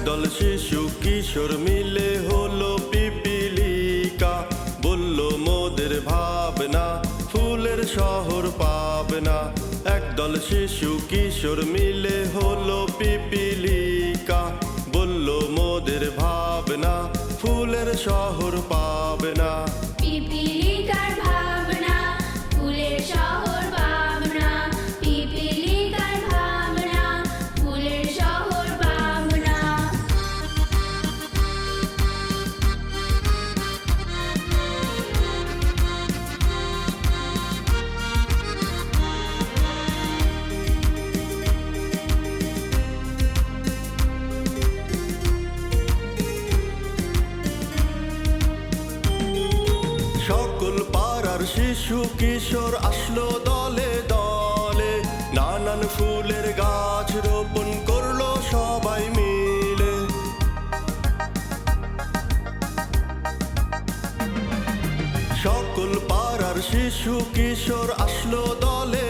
একদল শিশু কিশোর মিলে হলো পিপিলিকা। বলল, মোদের ভাবনা ফুলের শহর পাবনা। একদল শিশু কিশোর মিলে হলো পিপিলিকা। বলল, মোদের ভাবনা ফুলের শহর পাবনা। পিপিলিকার ভাব শিশু কিশোর আসলো দলে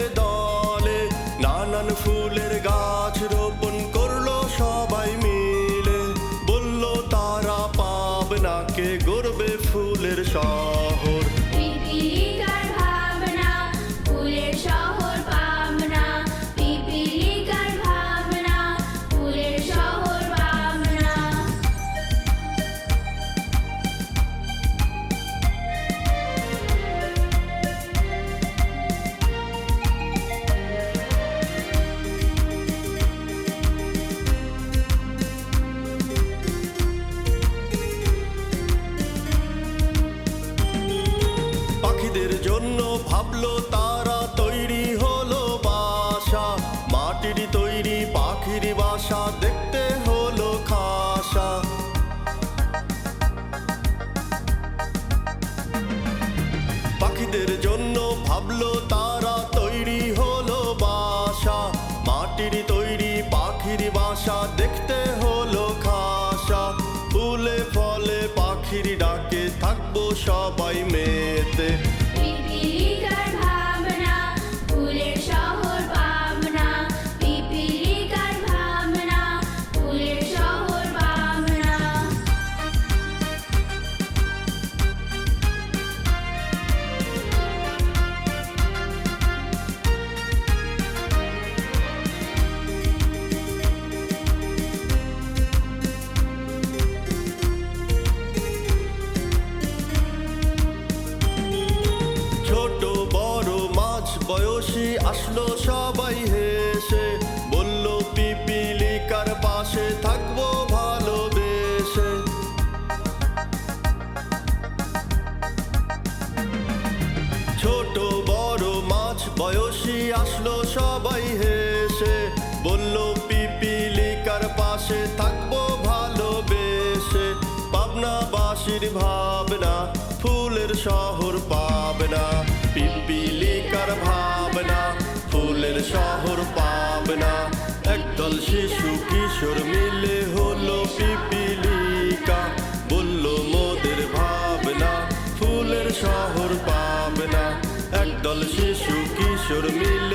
Hallelujah.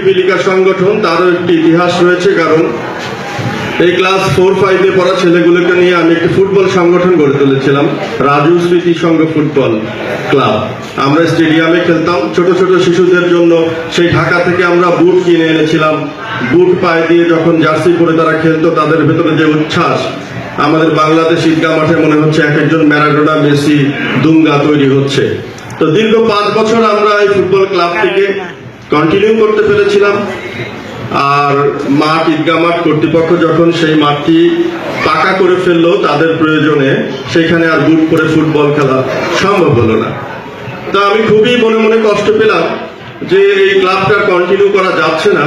নিরিবিলিকা সংগঠন, তারও একটি ইতিহাস রয়েছে, কারণ এই ক্লাস ফোর ফাইভে পড়া ছেলেগুলোকে নিয়ে আমি একটি ফুটবল সংগঠন গড়ে তুলেছিলাম, রাজু স্মৃতি সংঘ ফুটবল ক্লাব আমরা স্টেডিয়ামে খেলতাম, ছোট ছোট শিশুদের জন্য সেই ঢাকা থেকে আমরা বুট কিনে এনেছিলাম। বুট পায়ে দিয়ে যখন জার্সি পরে তারা খেলতো, তাদের ভেতরে যে উচ্ছ্বাস, আমাদের বাংলাদেশ ঈদগা মাঠে মনে হচ্ছে এক একজন ম্যারাডোডা মেসি, দুঙ্গা তৈরি হচ্ছে। তো দীর্ঘ পাঁচ বছর আমরা এই ফুটবল ক্লাব থেকে কন্টিনিউ করতে পেরেছিলাম। আর মাঠ ঈদগা মাঠ কর্তৃপক্ষ যখন সেই মাঠটি পাকা করে ফেলল তাদের প্রয়োজনে, সেখানে আর বুট করে ফুটবল খেলা সম্ভব হলো না। তা আমি খুবই মনে মনে কষ্ট পেলাম যে এই ক্লাবটা কন্টিনিউ করা যাচ্ছে না।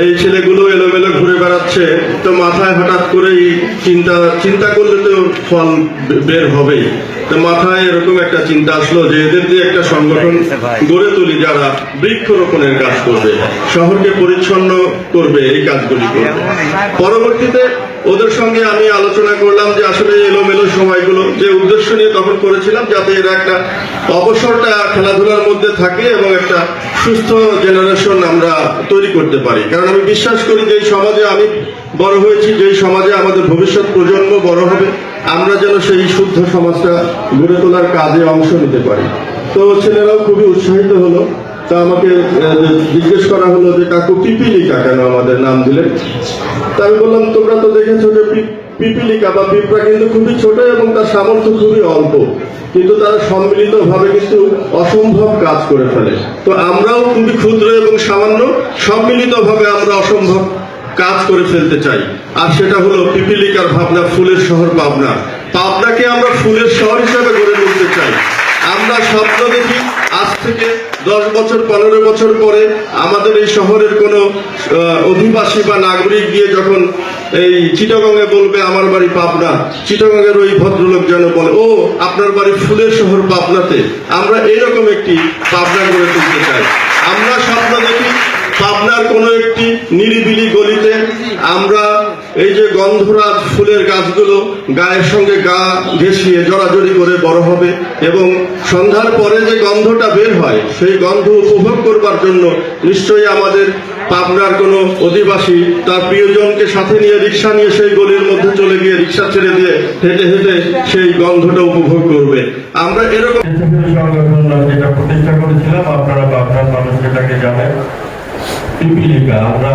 এই ছেলেগুলো এলোমেলো ঘুরে বেড়াচ্ছে, তো মাথায় হঠাৎ করেই চিন্তা চিন্তা করলে তো ফল বের হবেই। তো মাথায় এরকম একটা চিন্তা আসলো যে এদের দিয়ে একটা সংগঠন গড়ে তুলি যারা বৃক্ষরোপণের কাজ করবে, শহরকে পরিচ্ছন্ন করবে এই কাজগুলি করবে। পরবর্তীতে ওদের সঙ্গে আমি আলোচনা করলাম যে আসলে এলোমেলো সময়গুলো, যে উদ্দেশ্য নিয়ে তখন করেছিলাম যাতে এরা একটা অবসরটা খেলাধুলার মধ্যে থাকে এবং একটা সুস্থ জেনারেশন আমরা তৈরি করতে পারি। কারণ আমি বিশ্বাস করি যে সমাজে আমি বড় হয়েছি যেই সমাজে আমাদের ভবিষ্যৎ প্রজন্ম বড় হবে, আমরা যেন সেই শুদ্ধ সমাজটা গড়ে তোলার কাজে অংশ নিতে পারি। তো ছেলেরাও খুবই উৎসাহিত হলো। তা আমাকে জিজ্ঞেস করা হলো যে কাকু পিপিলিকা কেন আমাদের নাম দিলেন? তা আমি বললাম, তোমরা তো দেখেছ যে পিপিলিকা বা পিঁপড়া কিন্তু খুবই ছোট এবং তার সামর্থ্য খুবই অল্প। কিন্তু তারা সম্মিলিত ভাবে কিন্তু অসম্ভব কাজ করে ফেলে। তো আমরাও খুবই ক্ষুদ্র এবং সামান্য সম্মিলিত ভাবে আমরা অসম্ভব কাজ করে ফেলতে চাই। আর সেটা হলো পিপিলিকার ভাবনা, ফুলের শহর পাবনা। পাবনাকে আমরা ফুলের শহর হিসেবে গড়ে তুলতে চাই। আমরা স্বপ্ন দেখি আজ থেকে দশ বছর, পনেরো বছর পরে আমাদের এই শহরের কোনো অধিবাসী বা নাগরিক গিয়ে যখন এই চিটাগঙ্গে বলবে, আমার বাড়ি পাবনা চিটাগঙ্গের ওই ভদ্রলোক যেন বলে, ও, আপনার বাড়ি ফুলের শহর পাবনাতে। আমরা এরকম একটি পাবনা গড়ে তুলতে চাই। আমরা স্বপ্ন দেখি পাবনার কোনো একটি নিরিবিলি গলিতে আমরা এই যে গন্ধরাজ ফুলের গাছগুলো গায়ের সঙ্গে গা ঘেঁষিয়ে জড়াজড়ি করে বড় হবে এবং সন্ধ্যার পরে যে গন্ধটা বের হয়, সেই গন্ধ উপভোগ করবার জন্য নিশ্চয়ই আমাদের পাবনার কোনো অধিবাসী তার প্রিয়জনকে সাথে নিয়ে রিক্সা নিয়ে সেই গলির মধ্যে চলে গিয়ে রিক্সা ছেড়ে দিয়ে হেঁটে হেঁটে সেই গন্ধটা উপভোগ করবে। আমরা এরকম যেটা প্রতিষ্ঠা করেছিলাম, আপনারা পাবনার মানুষ যেটাকে জানেন আমরা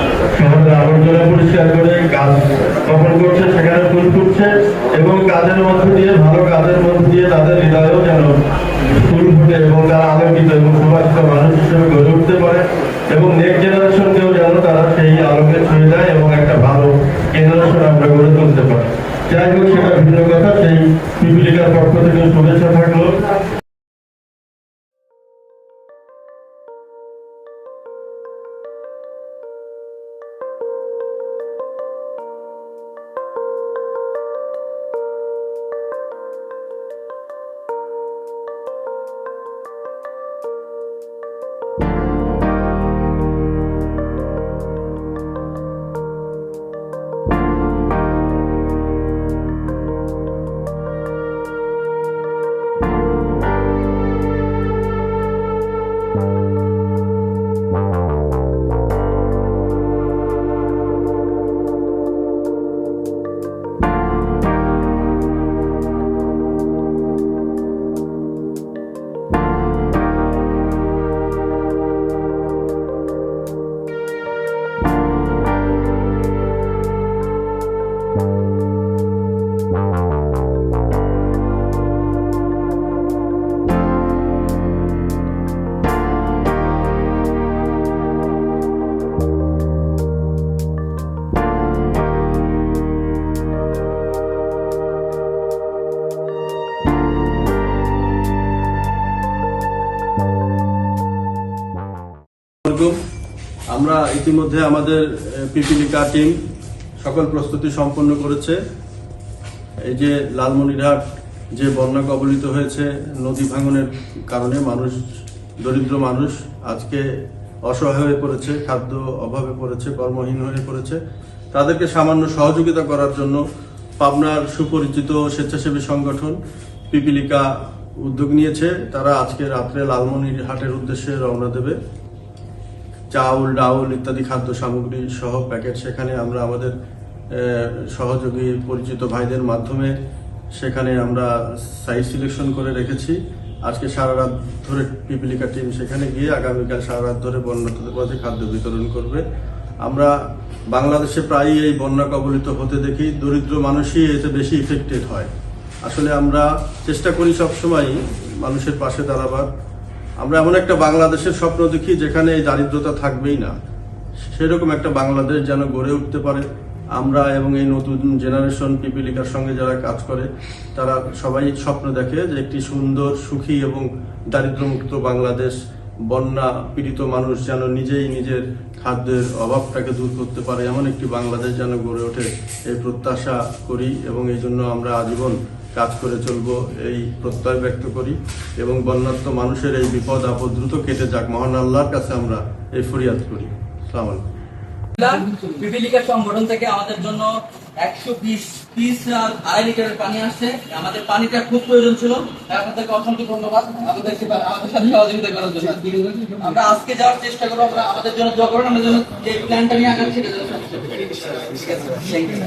শহরের আবর্জনা পরিষ্কার করে কাজ বপন করছে, সেখানে ফুল ফুটছে এবং কাজের মধ্য দিয়ে, ভালো কাজের মধ্য দিয়ে তাদের হৃদয়েও যেন ফুল ফুটে এবং তারা আলোকিত এবং সুভাষিত মানুষ হিসেবে গড়ে উঠতে পারে এবং নেক্সট জেনারেশনকেও যেন তারা সেই আলোকে ছুঁয়ে দেয় এবং একটা ভালো জেনারেশন আমরা গড়ে তুলতে পারি। যাই হোক, সেটা ভিন্ন কথা। ইতিমধ্যে আমাদের পিপিলিকা টিম সকল প্রস্তুতি সম্পন্ন করেছে। এই যে লালমনিরহাট যে বন্যা কবলিত হয়েছে, নদী ভাঙনের কারণে মানুষ, দরিদ্র মানুষ আজকে অসহায় হয়ে পড়েছে, খাদ্য অভাবে পড়েছে, কর্মহীন হয়ে পড়েছে। তাদেরকে সামান্য সহযোগিতা করার জন্য পাবনার সুপরিচিত স্বেচ্ছাসেবী সংগঠন পিপিলিকা উদ্যোগ নিয়েছে। তারা আজকে রাত্রে লালমনিরহাটের উদ্দেশ্যে রওনা দেবে। চাউল, ডাউল ইত্যাদি খাদ্য সামগ্রী সহ প্যাকেট সেখানে আমরা আমাদের সহযোগী পরিচিত ভাইদের মাধ্যমে সেখানে আমরা সাইজ সিলেকশন করে রেখেছি। আজকে সারা রাত ধরে পিপিলিকা টিম সেখানে গিয়ে আগামীকাল সারা রাত ধরে বন্যার্থদের মাঝে খাদ্য বিতরণ করবে। আমরা বাংলাদেশে প্রায়ই এই বন্যা কবলিত হতে দেখি, দরিদ্র মানুষই এতে বেশি ইফেক্টেড হয়। আসলে আমরা চেষ্টা করি সবসময় মানুষের পাশে দাঁড়াবার। আমরা এমন একটা বাংলাদেশের স্বপ্ন দেখি যেখানে এই দারিদ্রতা থাকবেই না। সেরকম একটা বাংলাদেশ যেন গড়ে উঠতে পারে। আমরা এবং এই নতুন জেনারেশন পিপিলিকার সঙ্গে যারা কাজ করে, তারা সবাই স্বপ্ন দেখে যে একটি সুন্দর, সুখী এবং দারিদ্র্যমুক্ত বাংলাদেশ, বন্যা পীড়িত মানুষ যেন নিজেই নিজের খাদ্যের অভাবটাকে দূর করতে পারে। এমন একটি বাংলাদেশ যেন গড়ে ওঠে। এই প্রত্যাশা করি এবং এই জন্য আমরা আজীবন কাজ করে চলব এই প্রত্যয় ব্যক্ত করি এবং বন্যার্থ মানুষের এই বিপদ আপদ দ্রুত কেটে যাক। মহান আল্লাহর কাছে আমরা এই ফরিয়াদ করি। সালাম পিপিলিকা সংগঠন থেকে আমাদের জন্য একশো বিশ পিস আড়াই লিটারের পানি আসছে। আমাদের পানিটা খুব প্রয়োজন ছিল। আপনাদেরকে অসংখ্য ধন্যবাদ আমাদেরকে আমাদের সাথে সহযোগিতা করার জন্য। আমরা আজকে যাওয়ার চেষ্টা করব। আমরা আমাদের জন্য দোয়া করুন। আমাদের জন্য যে প্ল্যানটা নিয়ে যেন ঠিক আছে। Thank you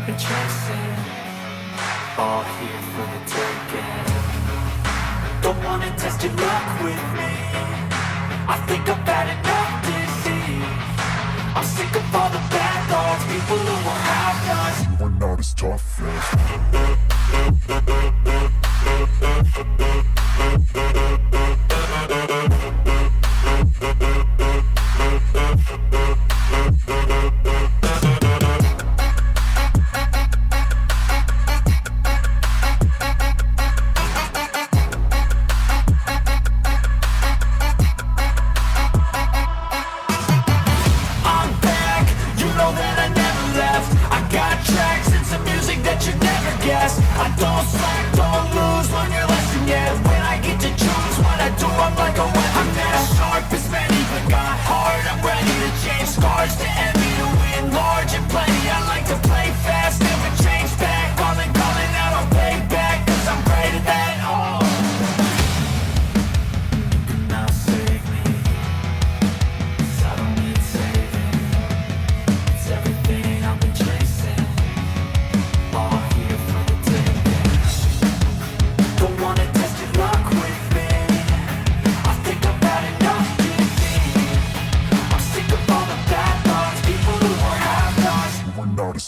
I've been chasing All here for the taking. Don't wanna test your luck with me. I think I've had enough deceit I'm sick of all the bad thoughts People who will have nots You are not as tough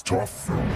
tough.